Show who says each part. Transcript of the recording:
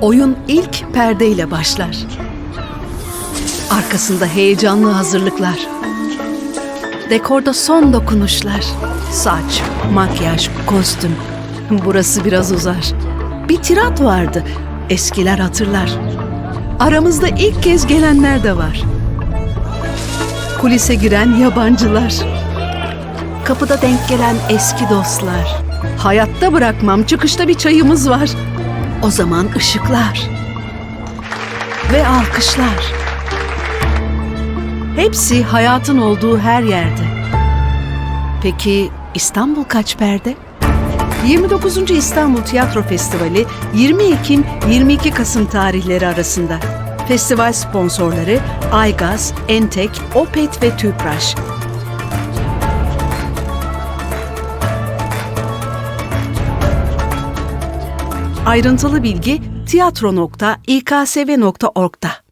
Speaker 1: Oyun ilk perdeyle başlar. Arkasında heyecanlı hazırlıklar. Dekorda son dokunuşlar. Saç, makyaj, kostüm. Burası biraz uzar. Bir tirat vardı. Eskiler hatırlar. Aramızda ilk kez gelenler de var. Kulise giren yabancılar. Kapıda denk gelen eski dostlar. Hayatta bırakmam çıkışta bir çayımız var. O zaman ışıklar. Ve alkışlar. Hepsi hayatın olduğu her yerde. Peki İstanbul kaç perde? 29. İstanbul Tiyatro Festivali 20 Ekim 22 Kasım tarihleri arasında. Festival sponsorları Aygaz, Entek, Opet ve Tüpraş. Ayrıntılı bilgi tiyatro.iksv.org'da.